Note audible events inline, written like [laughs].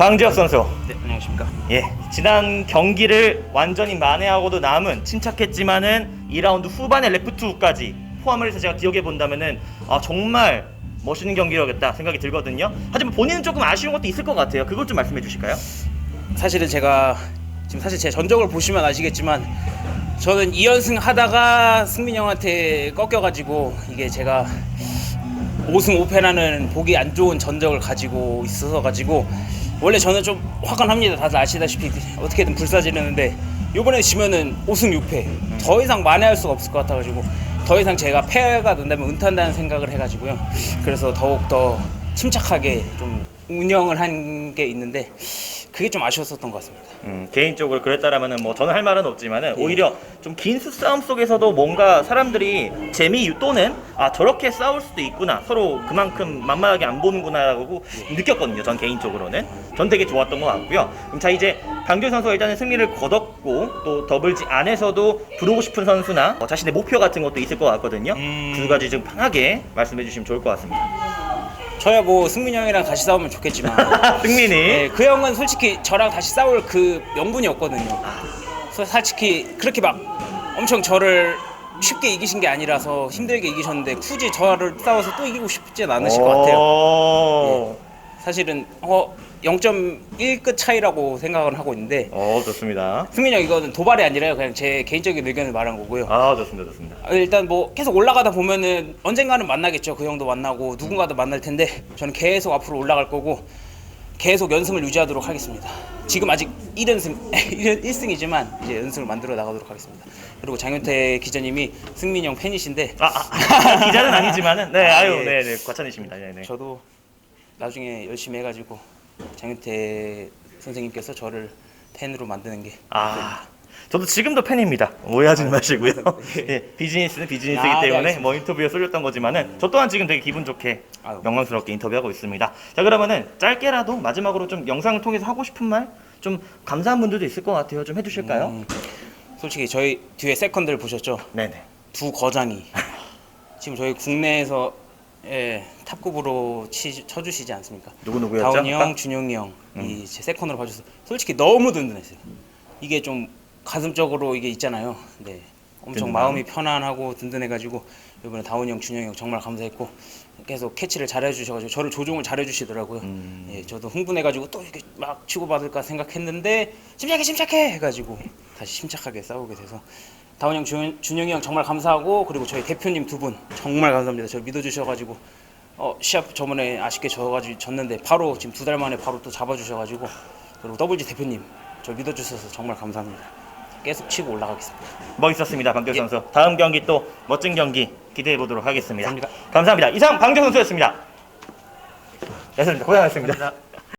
방지혁 선수. 네, 안녕하십니까. 예, 지난 경기를 완전히 만회하고도 남은 침착했지만은 2라운드 후반에 레프트 후까지 포함을 해서 제가 기억해 본다면은 아 정말 멋있는 경기력이었다 생각이 들거든요. 하지만 본인은 조금 아쉬운 것도 있을 것 같아요. 그걸 좀 말씀해 주실까요? 사실은 제가 지금 사실 제 전적을 보시면 아시겠지만 저는 2연승 하다가 승민 형한테 꺾여가지고 이게 제가 5승 5패라는 보기 안 좋은 전적을 가지고 있어서 가지고 원래 저는 좀 화가 납니다. 다들 아시다시피 어떻게든 불사 지르는데 이번에 지면은 5승 6패 더 이상 만회할 수가 없을 것 같아가지고 더 이상 제가 패가 된다면 은퇴한다는 생각을 해가지고요. 그래서 더욱 더 침착하게 좀 운영을 한 게 있는데 그게 좀 아쉬웠었던 것 같습니다. 음, 개인적으로 그랬다라면은 뭐 저는 할 말은 없지만은 예. 오히려 좀 긴 수싸움 속에서도 뭔가 사람들이 재미 또는 아 저렇게 싸울 수도 있구나 서로 그만큼 만만하게 안 보는구나라고 느꼈거든요. 전 개인적으로는 전 되게 좋았던 것 같고요. 그럼 자 이제 방규 선수가 일단은 승리를 거뒀고 또 더블지 안에서도 부르고 싶은 선수나 뭐 자신의 목표 같은 것도 있을 것 같거든요. 음. 두 가지 좀 편하게 말씀해 주시면 좋을 것 같습니다. 저야 뭐 승민 형이랑 다시 싸우면 좋겠지만 [laughs] 승민이 네, 그 형은 솔직히 저랑 다시 싸울 그 명분이 없거든요. 그래서 솔직히 그렇게 막 엄청 저를 쉽게 이기신 게 아니라서 힘들게 이기셨는데 굳이 저를 싸워서 또 이기고 싶진 않으실 것 같아요. 오. 사실은 어 0.1끗 차이라고 생각을 하고 있는데 어 좋습니다. 승민 형 이거는 도발이 아니라요. 그냥 제 개인적인 의견을 말한 거고요. 아 좋습니다, 좋습니다. 아, 일단 뭐 계속 올라가다 보면은 언젠가는 만나겠죠. 그 형도 만나고 누군가도 만날 텐데 저는 계속 앞으로 올라갈 거고 계속 연승을 유지하도록 하겠습니다. 지금 아직 1연승 1승이지만 [laughs] 이제 연승을 만들어 나가도록 하겠습니다. 그리고 장윤태 기자님이 승민 형 팬이신데 아, 아 기자는 아니지만은 네 아, 아유 예. 네 네 과찬이십니다 네 네 저도 나중에 열심히 해가지고 장윤태 선생님께서 저를 팬으로 만드는 게 아 저도 지금도 팬입니다 오해하지 마시고요 예. [laughs] 예 비즈니스는 비즈니스이기 아, 네, 때문에 알겠습니다. 뭐 인터뷰에 쏠렸던 거지만은 저 또한 지금 되게 기분 좋게 아유. 영광스럽게 인터뷰하고 있습니다 자 그러면은 짧게라도 마지막으로 좀 영상을 통해서 하고 싶은 말 좀 감사한 분들도 있을 것 같아요 좀 해주실까요 음, 솔직히 저희 뒤에 세컨들 보셨죠? 네네 두 거장이 지금 저희 국내에서 예, 탑급으로 치, 쳐주시지 않습니까? 누구 누구였죠 다운이 형? 준용이 형, 음. 이제 세컨으로 봐줘서 솔직히 너무 든든했어요. 이게 좀 가슴적으로 이게 있잖아요. 네, 엄청 든든함. 마음이 편안하고 든든해가지고 이번에 다운이 형, 준용이 형 정말 감사했고 계속 캐치를 잘해주셔가지고 저를 조종을 잘해주시더라고요. 음. 예, 저도 흥분해가지고 또 이렇게 막 치고 받을까 생각했는데 침착해, 침착해 해가지고 다시 침착하게 싸우게 돼서 다운 형, 준, 준영이 형 정말 감사하고 그리고 저희 대표님 두 분 정말 감사합니다. 저를 믿어주셔가지고 어, 시합 저번에 아쉽게 져가지고 졌는데 바로 지금 두 달 만에 바로 또 잡아주셔가지고 그리고 더블지 대표님 저 믿어주셔서 정말 감사합니다. 계속 치고 올라가겠습니다. 멋있었습니다 방경 예. 선수 다음 경기 또 멋진 경기 기대해 보도록 하겠습니다 감사합니다. 감사합니다 이상 방경 선수였습니다 됐습니다 고생하셨습니다